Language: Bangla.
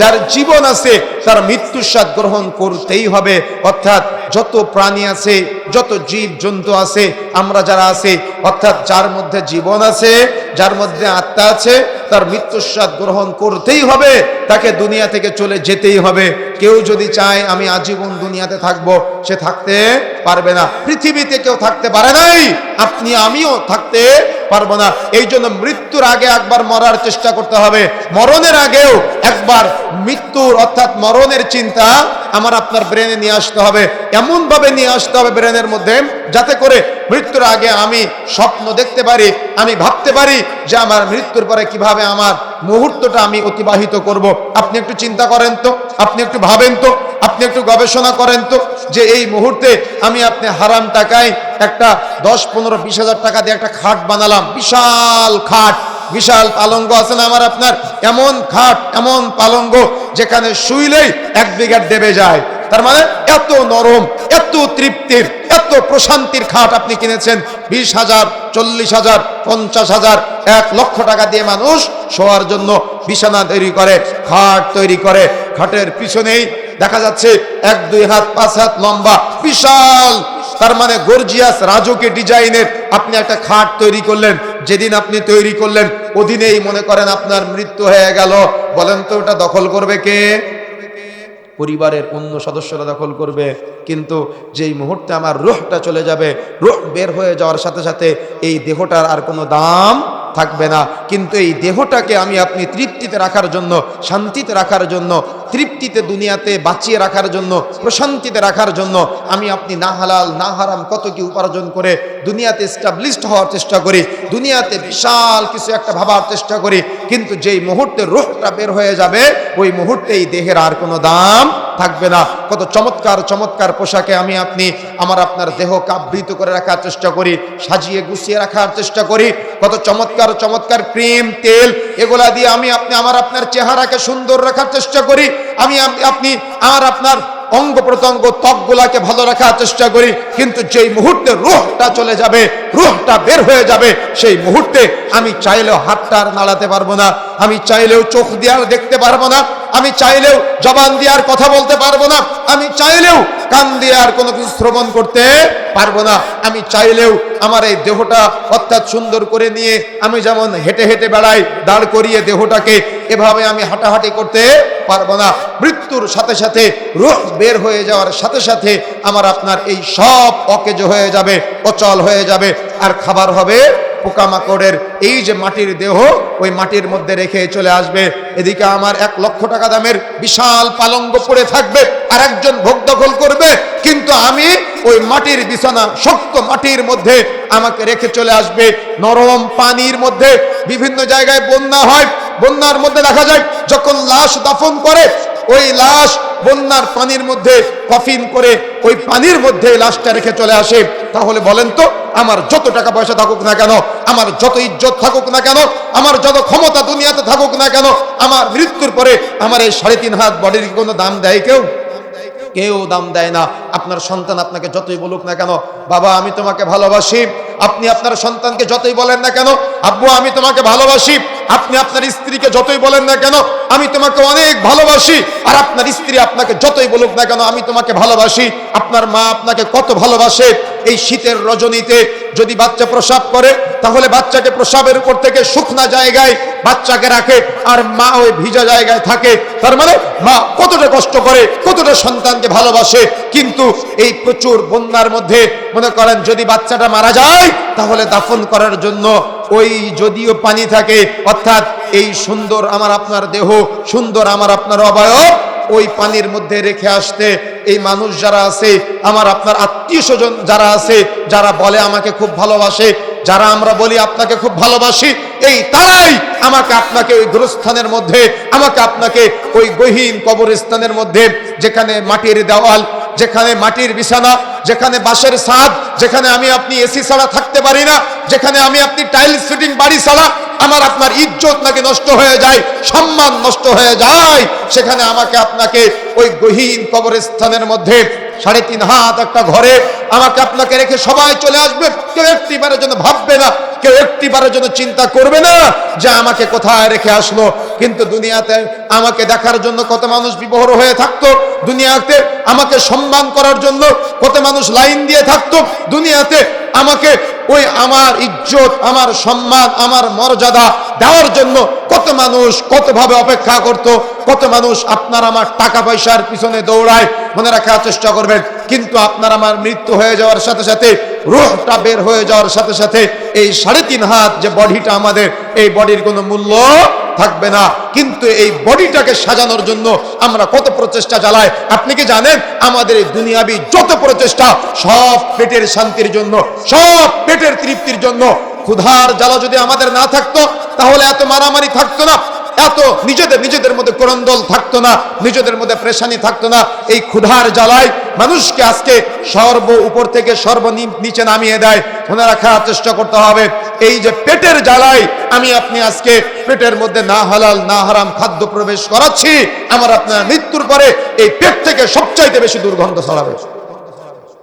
যার জীবন আছে, তার মৃত্যুর স্বাদ গ্রহণ করতেই হবে। অর্থাৎ যত প্রাণী আছে, যত জীব জন্তু আছে, আমরা যারা আছে, অর্থাৎ যার মধ্যে জীবন আছে, যার মধ্যে আত্মা আছে, তার মৃত্যুর স্বাদ গ্রহণ করতেই হবে, তাকে দুনিয়া থেকে চলে যেতেই হবে। কেউ যদি চায়, আমি আজীবন দুনিয়াতে থাকব, সে থাকতে পারবে না। পৃথিবীতে কেউ থাকতে পারে নাই, আপনি আমিও থাকতে পারব না। এই জন্য মৃত্যুর আগে একবার মরার চেষ্টা করতে হবে। মরণের আগেও একবার মৃত্যুর অর্থাৎ মরণের চিন্তা আমার আপনার ব্রেনে নিয়ে আসতে হবে। এমন ভাবে নিয়ে আসতে হবে ব্রেনের মধ্যে, যাতে করে মৃত্যুর আগে আমি স্বপ্ন দেখতে পারি, আমি ভাবতে পারি যে আমার মৃত্যুর পরে কীভাবে আমার মুহূর্তটা আমি অতিবাহিত করব। আপনি একটু চিন্তা করেন তো, আপনি একটু ভাবেন তো, আপনি একটু গবেষণা করেন তো যে এই মুহূর্তে আমি আপনি হারাম টাকায় একটা দশ, পনেরো, বিশ হাজার টাকা দিয়ে একটা খাট বানালাম। বিশাল খাট, বিশাল পালঙ্গ আছে না আমার আপনার? এমন খাট, এমন পালঙ্গ যেখানে শুইলেই এক বিঘাট দেবে যায়। তার মানে এত নরম, এত তৃপ্তির, এত প্রশান্তির খাট আপনি কিনেছেন। বিশ হাজার, চল্লিশ হাজার, পঞ্চাশ হাজার, এক লক্ষ টাকা দিয়ে মানুষ শোয়ার জন্য বিছানা তৈরি করে, খাট তৈরি করে। খাটের পিছনেই দেখা যাচ্ছে এক, দুই হাত, পাঁচ হাত লম্বা, বিশাল, তার মানে গর্জিয়াস রাজুকে ডিজাইনের আপনি একটা খাট তৈরি করলেন, যেদিন আপনি তৈরি করলেন, ওদিনেই মনে করেন আপনার মৃত্যু হয়ে গেল। বলেন তো, ওটা দখল করবে কে? পরিবারের অন্য সদস্যরা দখল করবে, কিন্তু যেই মুহূর্তে আমার রুহটা চলে যাবে, রুহ বের হয়ে যাওয়ার সাথে সাথে এই দেহটার আর কোনো দাম থাকবে না। কিন্তু এই দেহটাকে আমি আপনি তৃপ্তিতে রাখার জন্য, শান্তিতে রাখার জন্য, তৃপ্তিতে দুনিয়াতে বাঁচিয়ে রাখার জন্য, প্রশান্তিতে রাখার জন্য আমি আপনি না হালাল, না হারাম কত কি উপার্জন করে দুনিয়াতে এস্টাবলিশড হওয়ার চেষ্টা করি, দুনিয়াতে বিশাল কিছু একটা ভাবার চেষ্টা করি, কিন্তু যেই মুহূর্তে রোহটা বের হয়ে যাবে, ওই মুহূর্তে এই দেহের আর কোনো দাম থাকবে না। কত চমৎকার চমৎকার পোশাকে আমি আপনি আমার আপনার দেহ কাবৃত করে রাখার চেষ্টা করি, সাজিয়ে গুছিয়ে রাখার চেষ্টা করি। কত চমৎকার চমৎকার ক্রিম, তেল, এগুলা দিয়ে আমি আপনি আমার আপনার চেহারাকে সুন্দর রাখার চেষ্টা করি। আমি আপনি আর আপনার অঙ্গ প্রত্যঙ্গ ত্বকগুলাকে ভালো রাখার চেষ্টা করি, কিন্তু যেই মুহূর্তে রুহটা চলে যাবে, রুহটা বের হয়ে যাবে, সেই মুহূর্তে আমি চাইলেও হাতটা আর নাড়াতে পারব না, আমি চাইলেও চোখ দিয়ে আর দেখতে পারব না, আমি চাইলেও জবান দিয়ে আর কথা বলতে পারব না, আমি চাইলেও কান দিয়ে আর কোনো কিছু শ্রবণ করতে পারব না, আমি চাইলেও আমার এই দেহটা অর্থাৎ সুন্দর করে নিয়ে আমি যেমন হেঁটে হেঁটে বেড়াই, দাঁড় করিয়ে দেহটাকে এভাবে আমি হাঁটাহাঁটি করতে পারব না। মৃত্যুর সাথে সাথে রোহ বের হয়ে যাওয়ার সাথে সাথে আমার আপনার এই সব অকেজ হয়ে যাবে, অচল হয়ে যাবে। আর খাবার হবে পোকামাকড়ের। এই যে মাটির দেহ, ওই মাটির মধ্যে রেখে চলে আসবে। এদিকে আমার এক লক্ষ টাকা দামের বিশাল পালঙ্গ পড়ে থাকবে। আর একজন ভোগ দখল করবে। কিন্তু আমি ওই মাটির বিছানা, শক্ত মাটির মধ্যে আমাকে রেখে চলে আসবে। নরম পানির মধ্যে বিভিন্ন জায়গায় বন্যা হয়। বন্যার মধ্যে দেখা যায়, যখন লাশ দাফন করে, ওই লাশ বন্যার পানির মধ্যে কফিন করে, ওই পানির মধ্যে লাশটা রেখে চলে আসে। তাহলে বলেন তো, আমার যত টাকা পয়সা থাকুক না কেন, আমার যত ইজ্জত থাকুক না কেন, আমার যত ক্ষমতা দুনিয়াতে থাকুক না কেন, আমার মৃত্যুর পরে আমার এই সাড়ে তিন হাত বডির কোনো দাম দেয় কেউ? কেউ দাম দেয় না। আপনার সন্তান আপনাকে যতই বলুক না কেন, বাবা, আমি তোমাকে ভালোবাসি। আপনি আপনার সন্তানকে যতই বলেন না কেন, আব্বু, আমি তোমাকে ভালোবাসি। আপনি আপনার স্ত্রীকে যতই বলেন না কেন, আমি তোমাকে অনেক ভালোবাসি। আর আপনার স্ত্রী আপনাকে যতই বলুক না কেন, আমি তোমাকে ভালোবাসি। আপনার মা আপনাকে কত ভালোবাসে। এই শীতের রজনীতে যদি বাচ্চা প্রসাব করে তাহলে বাচ্চাকে প্রসাবের উপর থেকে শুকনা জায়গায় বাচ্চাকে রাখে, আর মা ওই ভিজা জায়গায় থাকে। তার মানে মা কতটা কষ্ট করে, কতটা সন্তানকে ভালোবাসে, কিন্তু এই প্রচুর বন্যার মধ্যে, মনে করেন যদি বাচ্চাটা মারা যায়, তাহলে দাফন করার জন্য ওই যদিও পানি থাকে, অর্থাৎ এই সুন্দর আমার আপনার দেহ, সুন্দর আমার আপনার অবয়ব, ওই পানির মধ্যে রেখে আসতে এই মানুষ যারা আছে, আমার আপনার আত্মীয় স্বজন যারা আছে, যারা বলে আমাকে খুব ভালোবাসে যারা আমরা বলি আপনাকে খুব ভালোবাসি, এই তারাই আমাকে আপনাকে ওই গুরুস্থানের মধ্যে, আমাকে আপনাকে ওই গহীন কবরস্থানের মধ্যে, যেখানে মাটির দেওয়াল, যেখানে মাটির বিছানা, যেখানে বাঁশের ছাদ, যেখানে আমি আপনি এসি ছাড়া থাকতে পারি না, যেখানে আমি আপনি টাইলস ফিটিং বাড়ি ছাড়া আমার আপনার ইজ্জত নাকি নষ্ট হয়ে যায়, সম্মান নষ্ট হয়ে যায়, সেখানে আমাকে আপনাকে ওই গহীন কবরস্থানের মধ্যে সাড়ে তিন হাত একটা ঘরে আমাকে আপনাকে রেখে সবাই চলে আসবে। কেউ একটিবারের জন্য ভাববে না, কেউ একটিবারের জন্য চিন্তা করবে না যে আমাকে কোথায় রেখে আসলো। কিন্তু দুনিয়াতে আমাকে দেখার জন্য কত মানুষ বিবহর হয়ে থাকতো। দুনিয়াতে আমাকে সম্মান করার জন্য কত মানুষ লাইন দিয়ে থাকতো। দুনিয়াতে আমাকে ওই আমার ইজ্জত, আমার সম্মান, আমার মর্যাদা দেওয়ার জন্য কত মানুষ কতভাবে অপেক্ষা করত। কত মানুষ আপনার আমার টাকা পয়সার পিছনে দৌড়ায়। মনে রাখার চেষ্টা করবেন কিন্তু আপনার আমার মৃত্যু হয়ে যাওয়ার সাথে সাথে, রোহটা বের হয়ে যাওয়ার সাথে সাথে এই সাড়ে তিন হাত যে বডিটা আমাদের, এই বডির কোনো মূল্য থাকবে না। কিন্তু এই বডিটাকে সাজানোর জন্য আমরা কত প্রচেষ্টা চালাই? আপনি কি জানেন? আমাদের এই দুনিয়াবি যত প্রচেষ্টা, সব পেটের শান্তির জন্য, সব পেটের তৃপ্তির জন্য। ক্ষুধার জ্বালা যদি আমাদের না থাকতো, তাহলে এত মারামারি থাকতো না। এত নিজেদের নিজেদের মধ্যে করন্দল থাকতো না, নিজেদের মধ্যে প্রেশানি থাকতো না। এই ক্ষুধার জ্বালায় মানুষকে আজকে সর্ব উপর থেকে সর্ব নিচে নামিয়ে দেয়। মনে রাখার চেষ্টা করতে হবে। এই যে পেটের জ্বালায় আমি আপনি আজকে পেটের মধ্যে না হালাল, না হারাম খাদ্য প্রবেশ করাচ্ছি, আমার আপনার মৃত্যুর পরে এই পেট থেকে সবচাইতে বেশি দুর্গন্ধ ছড়াবে।